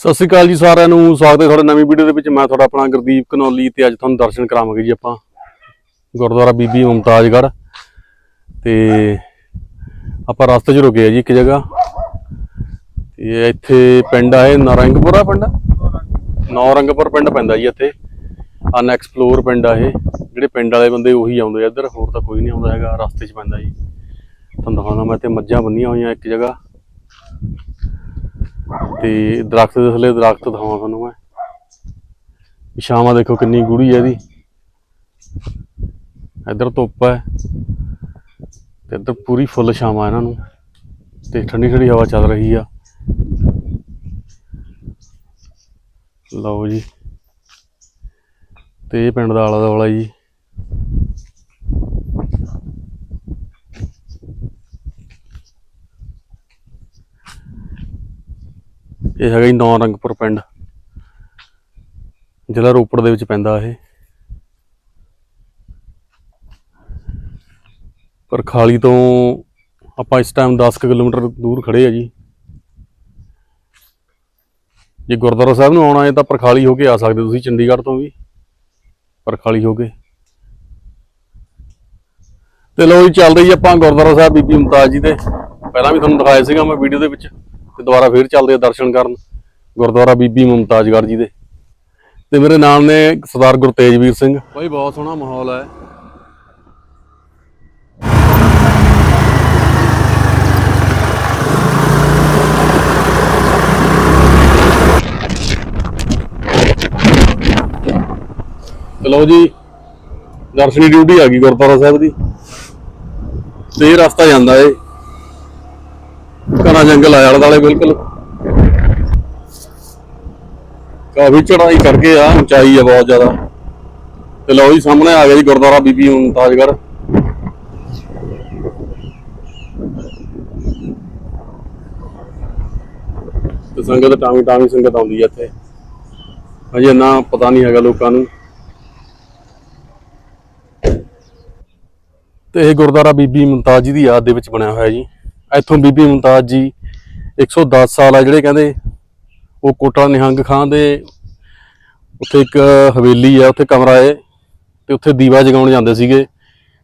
ਸਤਿ ਸ਼੍ਰੀ ਅਕਾਲ ਜੀ ਸਾਰਿਆਂ ਨੂੰ, ਸਵਾਗਤ ਹੈ ਤੁਹਾਡੇ ਨਵੀਂ ਵੀਡੀਓ ਦੇ ਵਿੱਚ। ਮੈਂ ਤੁਹਾਡਾ ਆਪਣਾ ਗੁਰਦੀਪ ਕਨੌਲੀ ਤੇ ਅੱਜ ਤੁਹਾਨੂੰ ਦਰਸ਼ਨ ਕਰਾਵਾਂਗੇ ਜੀ ਆਪਾਂ। ਗੁਰਦੁਆਰਾ ਬੀਬੀ ਮੁਮਤਾਜਗੜ੍ਹ ਤੇ ਆਪਾਂ ਰਸਤੇ 'ਚ ਰੁਕੇ ਆ ਜੀ ਇੱਕ ਜਗ੍ਹਾ। ਤੇ ਇੱਥੇ ਪਿੰਡ ਆਏ ਨਾਰੰਗਪੁਰਾ ਪਿੰਡ? ਨੌਰੰਗਪੁਰ ਪਿੰਡ ਪੈਂਦਾ ਜੀ ਇੱਥੇ। ਅਨਐਕਸਪਲੋਰ ਪਿੰਡ ਆ ਇਹ। ਜਿਹੜੇ ਪਿੰਡ ਵਾਲੇ ਬੰਦੇ ਉਹੀ ਆਉਂਦੇ ਆ ਇੱਧਰ, ਹੋਰ ਤਾਂ ਕੋਈ ਨਹੀਂ ਆਉਂਦਾ ਹੈਗਾ, ਰਸਤੇ 'ਚ ਪੈਂਦਾ ਜੀ। ਤੁਹਾਨੂੰ ਦਿਖਾਉਣਾ ਮੈਂ ਇੱਥੇ ਮੱਝਾਂ ਬੰਨੀਆਂ ਹੋਈਆਂ ਇੱਕ ਜਗ੍ਹਾ। ਤੇ ਦਰਖਤ ਦੇ ਥੱਲੇ ਦਰਖਤ ਦਿਖਾਵਾਂ ਤੁਹਾਨੂੰ ਮੈਂ। ਵੀ ਛਾਵਾਂ ਦੇਖੋ ਕਿੰਨੀ ਗੂੜੀ ਹੈ ਇਹਦੀ। ਇੱਧਰ ਧੁੱਪ ਹੈ ਤੇ ਇੱਧਰ ਪੂਰੀ ਫੁੱਲ ਛਾਵਾਂ ਇਹਨਾਂ ਨੂੰ। ਤੇ ਠੰਡੀ ਠੰਡੀ ਹਵਾ ਚੱਲ ਰਹੀ ਆ। ਲਓ ਜੀ। ਤੇ ਇਹ ਪਿੰਡ ਦਾ ਆਲਾ ਦੁਆਲਾ ਜੀ। ਇਹ ਹੈਗਾ ਜੀ ਨੌ ਰੰਗਪੁਰ ਪਿੰਡ। ਜ਼ਿਲ੍ਹਾ ਰੋਪੜ ਦੇ ਵਿੱਚ ਪੈਂਦਾ ਇਹ। ਪਰ ਖਾਲੀ ਤੋਂ ਆਪਾਂ ਇਸ ਟਾਈਮ 10 ਕੁ ਕਿਲੋਮੀਟਰ ਦੂਰ ਖੜੇ ਆ ਜੀ। ਜੇ ਗੁਰਦੁਆਰਾ ਸਾਹਿਬ ਨੂੰ ਆਉਣਾ ਹੈ ਤਾਂ ਪਰਖਾਲੀ ਹੋ ਕੇ ਆ ਸਕਦੇ ਤੁਸੀਂ, ਚੰਡੀਗੜ੍ਹ ਤੋਂ ਵੀ। ਪਰਖਾਲੀ ਹੋ ਕੇ। ਤੇ ਲੋ ਜੀ ਚੱਲਦੇ ਜੀ ਆਪਾਂ ਗੁਰਦੁਆਰਾ ਸਾਹਿਬ ਬੀਬੀ ਮੁਮਤਾਜ਼ ਜੀ ਦੇ। ਪਹਿਲਾਂ ਵੀ ਤੁਹਾਨੂੰ ਦਿਖਾਇਆ ਸੀਗਾ ਮੈਂ ਵੀਡੀਓ ਦੇ ਵਿੱਚ। ਤੇ ਦੁਬਾਰਾ ਫੇਰ ਚੱਲਦੇ ਆ ਦਰਸ਼ਨ ਕਰਨ ਗੁਰਦੁਆਰਾ ਬੀਬੀ ਮੁਮਤਾਜ਼ਗੜ੍ਹ ਜੀ ਦੇ। ਤੇ ਮੇਰੇ ਨਾਲ ਨੇ ਸਰਦਾਰ ਗੁਰਤੇਜਵੀਰ ਸਿੰਘ। ਬਾਈ ਬਹੁਤ ਸੋਹਣਾ ਮਾਹੌਲ ਹੈ। ਚਲੋ ਜੀ ਦਰਸ਼ਨੀ ਡਿਊਟੀ ਆ ਗਈ ਗੁਰਦੁਆਰਾ ਸਾਹਿਬ ਦੀ। ਤੇ ਇਹ ਰਸਤਾ ਜਾਂਦਾ ਏ। ਘਣਾ ਜੰਗਲ ਆ ਆਲੇ ਦੁਆਲੇ ਬਿਲਕੁਲ। ਕਾਫੀ ਚੜਾਈ ਕਰਕੇ ਆ, ਉਚਾਈ ਆ ਬਹੁਤ ਜ਼ਿਆਦਾ। ਤੇ ਲਓ ਜੀ, ਸਾਹਮਣੇ ਆ ਗਿਆ ਜੀ ਗੁਰਦੁਆਰਾ ਬੀਬੀ ਮੁਮਤਾਜਗੜ੍ਹ ਤੇ ਸੰਗਤ ਟਾਵੀ ਟਾਵੀ ਸੰਗਤ ਆਉਂਦੀ ਹੈ ਇੱਥੇ। ਹਜੇ ਇੰਨਾ ਪਤਾ ਨਹੀਂ ਹੈਗਾ ਲੋਕਾਂ ਨੂੰ। ਤੇ ਇਹ ਗੁਰਦੁਆਰਾ ਬੀਬੀ ਮੁਮਤਾਜ਼ ਜੀ ਦੀ ਯਾਦ ਦੇ ਵਿੱਚ ਬਣਿਆ ਹੋਇਆ ਜੀ। ਇੱਥੋਂ ਬੀਬੀ ਮੁਮਤਾਜ਼ ਜੀ 110 ਸਾਲ ਆ ਜਿਹੜੇ ਕਹਿੰਦੇ, ਉਹ ਕੋਟਲਾ ਨਿਹੰਗ ਖਾਂ ਦੇ ਉੱਥੇ ਇੱਕ ਹਵੇਲੀ ਆ, ਉੱਥੇ ਕਮਰਾ ਹੈ ਤੇ ਉੱਥੇ ਦੀਵਾ ਜਗਾਉਣ ਜਾਂਦੇ ਸੀਗੇ,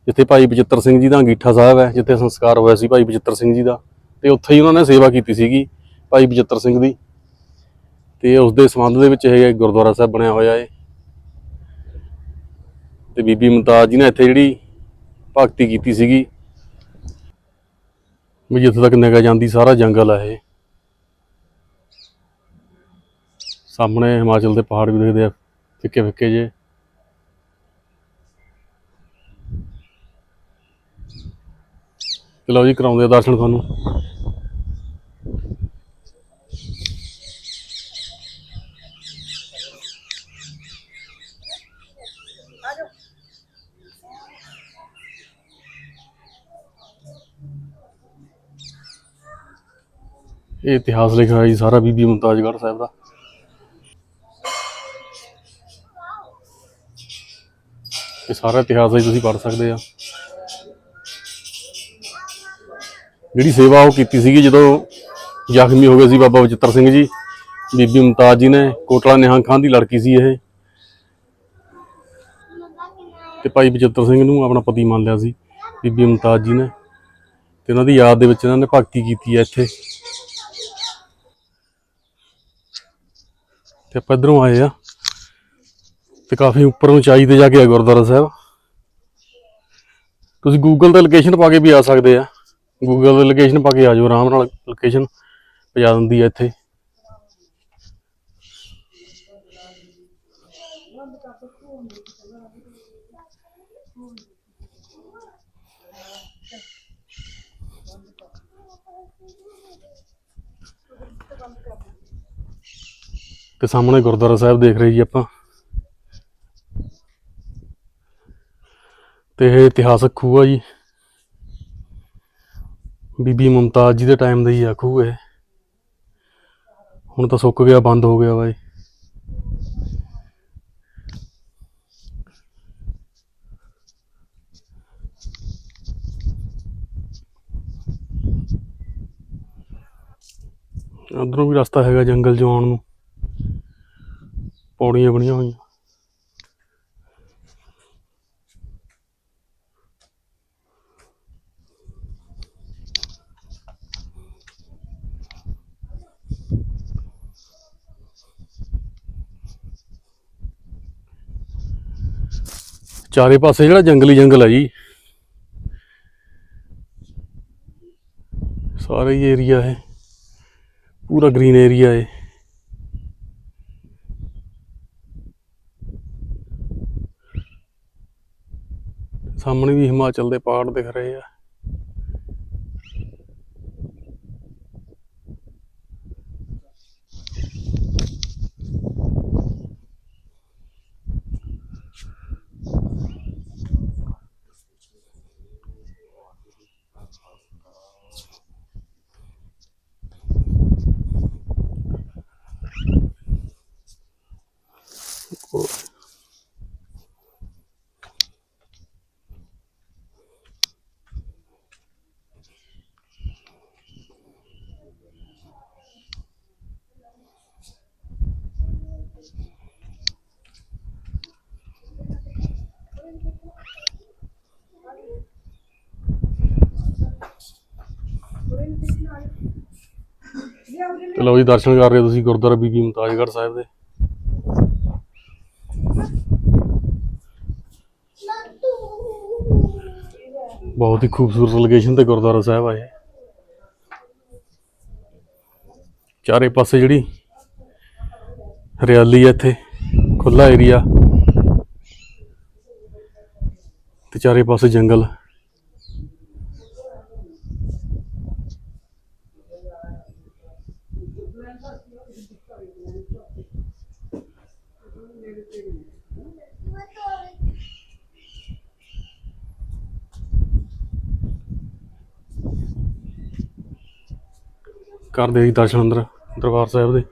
ਜਿੱਥੇ ਭਾਈ ਬਚਿੱਤਰ ਸਿੰਘ ਜੀ ਦਾ ਅੰਗੀਠਾ ਸਾਹਿਬ ਹੈ, ਜਿੱਥੇ ਸੰਸਕਾਰ ਹੋਇਆ ਸੀ ਭਾਈ ਬਚਿੱਤਰ ਸਿੰਘ ਜੀ ਦਾ, ਤੇ ਉੱਥੇ ਹੀ ਉਹਨਾਂ ਨੇ ਸੇਵਾ ਕੀਤੀ ਸੀਗੀ ਭਾਈ ਬਚਿੱਤਰ ਸਿੰਘ ਦੀ, ਤੇ ਉਸ ਦੇ ਸੰਬੰਧ ਦੇ ਵਿੱਚ ਇਹ ਗੁਰਦੁਆਰਾ ਸਾਹਿਬ ਬਣਿਆ ਹੋਇਆ ਹੈ ਤੇ ਬੀਬੀ ਮੁਮਤਾਜ਼ ਜੀ ਨੇ ਇੱਥੇ ਜਿਹੜੀ ਭਗਤੀ ਕੀਤੀ ਸੀਗੀ ਵੀ ਜਿੱਥੇ ਤੱਕ ਨਿਗਾਹ ਜਾਂਦੀ, ਸਾਰਾ ਜੰਗਲ ਆ ਇਹ। ਸਾਹਮਣੇ ਹਿਮਾਚਲ ਦੇ ਪਹਾੜ ਵੀ ਦਿਖਦੇ ਆ, ਫਿੱਕੇ ਫਿੱਕੇ ਜੇ। ਤੇ ਲਓ ਜੀ, ਕਰਾਉਂਦੇ ਆ ਦਰਸ਼ਨ ਤੁਹਾਨੂੰ। ਇਹ ਇਤਿਹਾਸ ਲਿਖਿਆ ਹੋਇਆ ਜੀ, ਸਾਰਾ ਬੀਬੀ ਮੁਮਤਾਜ਼ਗੜ੍ਹ ਸਾਹਿਬ ਦਾ। ਇਹ ਸਾਰਾ ਇਤਿਹਾਸ ਹੈ ਤੁਸੀਂ ਪੜ੍ਹ ਸਕਦੇ ਆ। ਜਿਹੜੀ ਸੇਵਾ ਉਹ ਕੀਤੀ ਸੀਗੀ ਜਦੋਂ ਜ਼ਖਮੀ ਹੋ ਗਏ ਸੀ ਬਾਬਾ ਬਚਿੱਤਰ ਸਿੰਘ ਜੀ, ਬੀਬੀ ਮੁਮਤਾਜ਼ ਜੀ ਨੇ, ਕੋਟਲਾ ਨਿਹੰਗ ਖਾਨ ਦੀ ਲੜਕੀ ਸੀ ਇਹ। ਤੇ ਭਾਈ ਬਚਿੱਤਰ ਸਿੰਘ ਨੂੰ ਆਪਣਾ ਪਤੀ ਮੰਨ ਲਿਆ ਸੀ ਬੀਬੀ ਮੁਮਤਾਜ਼ ਜੀ ਨੇ। ਤੇ ਉਹਨਾਂ ਦੀ ਯਾਦ ਦੇ ਵਿੱਚ ਇਹਨਾਂ ਨੇ ਭਗਤੀ ਕੀਤੀ ਹੈ ਇੱਥੇ। ਤੇ ਆਪਾਂ ਇੱਧਰੋਂ ਆਏ ਆ। ਤੇ ਕਾਫੀ ਉੱਪਰ ਉਚਾਈ ਤੇ ਜਾ ਕੇ ਆ ਗੁਰਦੁਆਰਾ ਸਾਹਿਬ। ਤੁਸੀਂ ਗੂਗਲ ਤੇ ਲੋਕੇਸ਼ਨ ਪਾ ਕੇ ਵੀ ਆ ਸਕਦੇ ਆ। ਗੂਗਲ ਤੇ ਲੋਕੇਸ਼ਨ ਪਾ ਕੇ ਆ ਜਾਓ, ਆਰਾਮ ਨਾਲ ਲੋਕੇਸ਼ਨ ਪਜਾ ਦਿੰਦੀ ਆ ਇੱਥੇ। ਤੇ ਸਾਹਮਣੇ ਗੁਰਦੁਆਰਾ ਸਾਹਿਬ ਦੇਖ ਰਹੇ ਜੀ ਆਪਾਂ। ਤੇ ਇਹ ਇਤਿਹਾਸਕ ਖੂਹ ਆ ਜੀ। ਬੀਬੀ ਮੁਮਤਾਜ਼ ਜੀ ਦੇ ਟਾਈਮ ਦਾ ਹੀ ਆ ਖੂਹ ਇਹ। ਹੁਣ ਤਾਂ ਸੁੱਕ ਗਿਆ, ਬੰਦ ਹੋ ਗਿਆ ਬਾਈ ਉਧਰੋਂ ਵੀ ਰਸਤਾ ਹੈਗਾ ਜੰਗਲ ਚ ਆਉਣ ਨੂੰ। ਪੌੜੀਆਂ ਬਣੀਆਂ ਹੋਈਆਂ। ਚਾਰੇ ਪਾਸੇ ਜਿਹੜਾ ਜੰਗਲੀ ਜੰਗਲ ਹੈ ਜੀ, ਸਾਰਾ ਹੀ ਏਰੀਆ ਹੈ ਪੂਰਾ ਗ੍ਰੀਨ ਏਰੀਆ ਹੈ ਸਾਹਮਣੇ ਵੀ ਹਿਮਾਚਲ ਦੇ ਪਹਾੜ ਦਿਖ ਰਹੇ ਆ। ਤੇ ਲਓ ਜੀ, ਦਰਸ਼ਨ ਕਰ ਰਹੇ ਤੁਸੀਂ ਗੁਰਦੁਆਰਾ ਬੀਬੀ ਮੁਮਤਾਜ਼ਗੜ੍ਹ ਸਾਹਿਬ ਦੇ। ਬਹੁਤ ਹੀ ਖੂਬਸੂਰਤ ਲੋਕੇਸ਼ਨ ਤੇ ਗੁਰਦੁਆਰਾ ਸਾਹਿਬ ਆਏ। ਚਾਰੇ ਪਾਸੇ ਜਿਹੜੀ ਹਰਿਆਲੀ ਹੈ ਇੱਥੇ ਖੁੱਲਾ ਏਰੀਆ ਤੇ ਚਾਰੇ ਪਾਸੇ ਜੰਗਲ। ਕਰਦੇ ਜੀ ਦਰਸ਼ਨ ਅੰਦਰ, ਦਰਬਾਰ ਸਾਹਿਬ ਦੇ।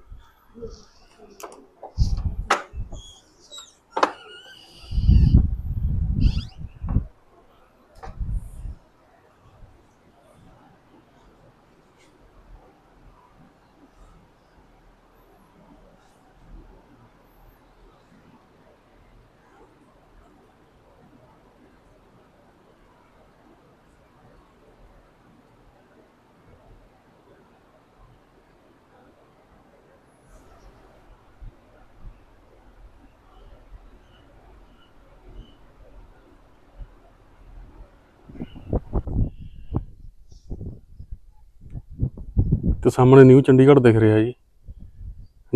ਤੇ ਸਾਹਮਣੇ ਨਿਊ ਚੰਡੀਗੜ੍ਹ ਦਿਖ ਰਿਹਾ ਜੀ।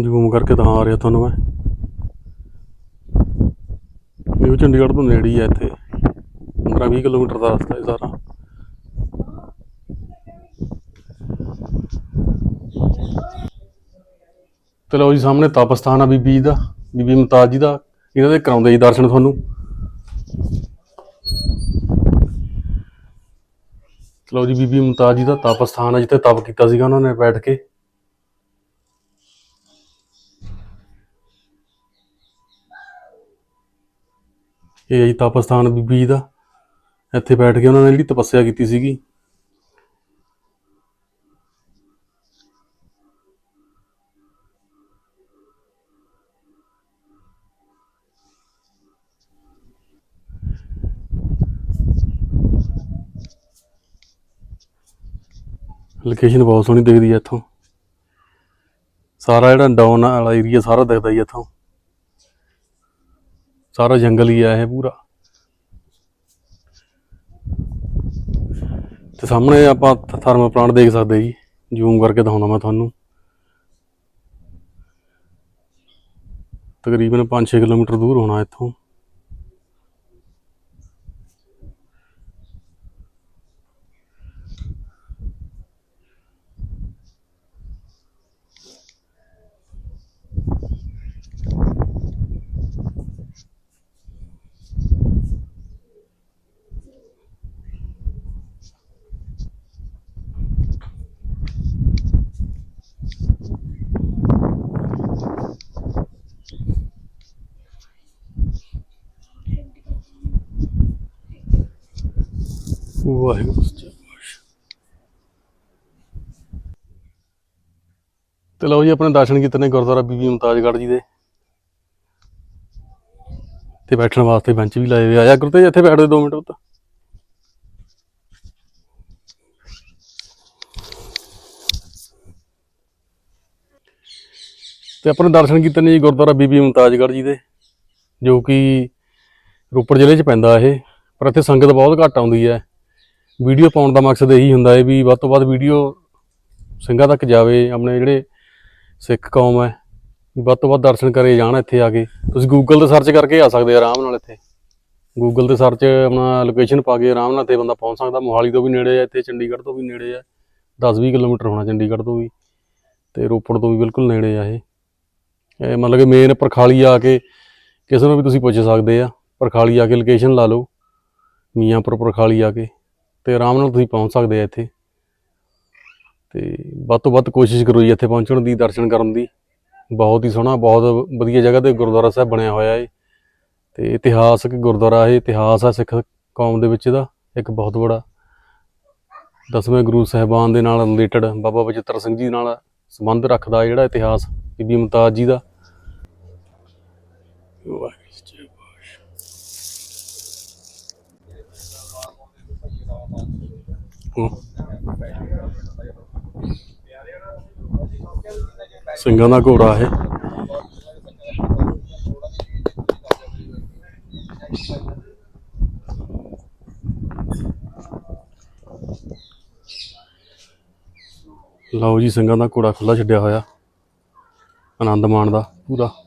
ਜ਼ੂਮ ਕਰਕੇ ਤਾਂ ਆ ਰਿਹਾ ਤੁਹਾਨੂੰ ਮੈਂ। ਨਿਊ ਚੰਡੀਗੜ੍ਹ ਤੋਂ ਨੇੜੇ ਹੀ ਹੈ ਇੱਥੇ। 15-20 ਕਿਲੋਮੀਟਰ ਦਾ ਰਸਤਾ ਹੈ ਸਾਰਾ। ਤੇ ਲਓ ਜੀ, ਸਾਹਮਣੇ ਤਪਸਥਾਨ ਆ ਬੀਬੀ ਜੀ ਦਾ, ਬੀਬੀ ਮੁਮਤਾਜ਼ ਜੀ ਦਾ। ਇਹਨਾਂ ਦੇ ਕਰਾਉਂਦੇ ਜੀ ਦਰਸ਼ਨ ਤੁਹਾਨੂੰ। ਲਓ ਜੀ, ਬੀਬੀ ਮੁਮਤਾਜ਼ ਜੀ ਦਾ ਤਪ ਸਥਾਨ ਹੈ ਜਿੱਥੇ ਤਪ ਕੀਤਾ ਸੀਗਾ ਉਹਨਾਂ ਨੇ ਬੈਠ ਕੇ। ਇਹ ਹੈ ਜੀ ਤਪ ਸਥਾਨ ਬੀਬੀ ਜੀ ਦਾ। ਇੱਥੇ ਬੈਠ ਕੇ ਉਹਨਾਂ ਨੇ ਜਿਹੜੀ ਤਪੱਸਿਆ ਕੀਤੀ ਸੀਗੀ। ਲੋਕੇਸ਼ਨ ਬਹੁਤ ਸੋਹਣੀ ਦਿਖਦੀ ਹੈ ਇੱਥੋਂ। ਸਾਰਾ ਜਿਹੜਾ ਡਾਊਨ ਵਾਲਾ ਏਰੀਆ ਸਾਰਾ ਦਿਖਦਾ ਜੀ ਇੱਥੋਂ। ਸਾਰਾ ਜੰਗਲ ਹੀ ਆ ਇਹ ਪੂਰਾ। ਤੇ ਸਾਹਮਣੇ ਆਪਾਂ ਥਰਮਲ ਪਲਾਂਟ ਦੇਖ ਸਕਦੇ ਜੀ। ਜ਼ੂਮ ਕਰਕੇ ਦਿਖਾਉਂਦਾ ਮੈਂ ਤੁਹਾਨੂੰ। ਤਕਰੀਬਨ 5-6 ਕਿਲੋਮੀਟਰ ਦੂਰ ਹੋਣਾ ਇੱਥੋਂ। ਵਾਹਿਗੁਰੂ ਸੱਚਾ ਪਾਤਸ਼ਾਹ ਤੇ ਲਓ ਜੀ, ਆਪਣੇ ਦਰਸ਼ਨ ਕੀਤੇ ਨੇ ਗੁਰਦੁਆਰਾ ਬੀਬੀ ਮੁਮਤਾਜ਼ਗੜ੍ਹ ਜੀ ਦੇ। ਤੇ ਬੈਠਣ ਵਾਸਤੇ ਬੈਂਚ ਵੀ ਲਾਏ ਹੋਏ ਆ। ਆਇਆ ਗੁਰਤੇਜ ਇੱਥੇ ਬੈਠ ਦੇ 2 ਮਿੰਟ ਉੱਤੇ ਤੇ ਆਪਣੇ ਦਰਸ਼ਨ ਕੀਤੇ ਨੇ ਜੀ ਗੁਰਦੁਆਰਾ ਬੀਬੀ ਮੁਮਤਾਜਗੜ੍ਹ ਜੀ ਦੇ, ਜੋ ਕਿ ਰੋਪੜ ਜ਼ਿਲ੍ਹੇ 'ਚ ਪੈਂਦਾ ਇਹ, ਪਰ ਇੱਥੇ ਸੰਗਤ ਬਹੁਤ ਘੱਟ ਆਉਂਦੀ ਹੈ। ਵੀਡੀਓ ਪਾਉਣ ਦਾ ਮਕਸਦ ਇਹੀ ਹੁੰਦਾ ਹੈ ਵੀ ਵੱਧ ਤੋਂ ਵੱਧ ਵੀਡੀਓ ਸਿੰਘਾਂ ਤੱਕ ਜਾਵੇ, ਆਪਣੇ ਜਿਹੜੇ ਸਿੱਖ ਕੌਮ ਹੈ, ਵੀ ਵੱਧ ਤੋਂ ਵੱਧ ਦਰਸ਼ਨ ਕਰੇ, ਜਾਣ ਇੱਥੇ ਆ ਕੇ। ਤੁਸੀਂ ਗੂਗਲ ਤੇ ਸਰਚ ਕਰਕੇ ਆ ਸਕਦੇ ਆਰਾਮ ਨਾਲ ਇੱਥੇ। ਗੂਗਲ ਤੇ ਸਰਚ ਆਪਣਾ ਲੋਕੇਸ਼ਨ ਪਾ ਕੇ ਆਰਾਮ ਨਾਲ ਇੱਥੇ ਬੰਦਾ ਪਹੁੰਚ ਸਕਦਾ। ਮੋਹਾਲੀ ਤੋਂ ਵੀ ਨੇੜੇ ਹੈ ਇੱਥੇ ਚੰਡੀਗੜ੍ਹ ਤੋਂ ਵੀ ਨੇੜੇ ਹੈ 10-20 ਕਿਲੋਮੀਟਰ ਹੋਣਾ ਚੰਡੀਗੜ੍ਹ ਤੋਂ ਵੀ। ਤੇ ਰੋਪੜ ਤੋਂ ਵੀ ਬਿਲਕੁਲ ਨੇੜੇ ਆ ਇਹ। ਇਹ ਮਤਲਬ ਕਿ ਮੇਨ ਪਰਖਾਲੀ ਆ ਕੇ ਕਿਸੇ ਨੂੰ ਵੀ ਤੁਸੀਂ ਪੁੱਛ ਸਕਦੇ ਆ। ਪਰਖਾਲੀ ਆ ਕੇ ਲੋਕੇਸ਼ਨ ਲਾ ਲਓ। ਮੀਆਂਪੁਰ ਪਰਖਾਲੀ ਆ ਕੇ। ਤੇ ਆਰਾਮ ਨਾਲ ਤੁਸੀਂ ਪਹੁੰਚ ਸਕਦੇ ਆ ਇੱਥੇ। ਤੇ ਵੱਧ ਤੋਂ ਵੱਧ ਕੋਸ਼ਿਸ਼ ਕਰੋ ਜੀ ਇੱਥੇ ਪਹੁੰਚਣ ਦੀ, ਦਰਸ਼ਨ ਕਰਨ ਦੀ। ਬਹੁਤ ਹੀ ਸੋਹਣਾ, ਬਹੁਤ ਵਧੀਆ ਜਗ੍ਹਾ ਤੇ ਗੁਰਦੁਆਰਾ ਸਾਹਿਬ ਬਣਿਆ ਹੋਇਆ ਹੈ ਤੇ ਇਤਿਹਾਸਕ ਗੁਰਦੁਆਰਾ ਇਹ, ਇਤਿਹਾਸ ਆ ਸਿੱਖ ਕੌਮ ਦੇ ਵਿੱਚ ਇਹਦਾ, ਇੱਕ ਬਹੁਤ ਬੜਾ। ਦਸਵੇਂ ਗੁਰੂ ਸਾਹਿਬਾਨ ਦੇ ਨਾਲ ਰਿਲੇਟਡ ਬਾਬਾ ਬਚਿੱਤਰ ਸਿੰਘ ਜੀ ਨਾਲ ਸੰਬੰਧ ਰੱਖਦਾ ਜਿਹੜਾ ਇਤਿਹਾਸ ਬੀਬੀ ਮੁਮਤਾਜ਼ ਜੀ ਦਾ। ਵਾਹਿਗੁਰੂ ਜੀ ਕਾ ਖਾਲਸਾ। ਸਿੰਘਾਂ ਦਾ ਘੋੜਾ ਇਹ। ਲਓ ਜੀ, ਸਿੰਘਾਂ ਦਾ ਘੋੜਾ ਖੁੱਲਾ ਛੱਡਿਆ ਹੋਇਆ। ਆਨੰਦ ਮਾਣ ਦਾ ਪੂਰਾ।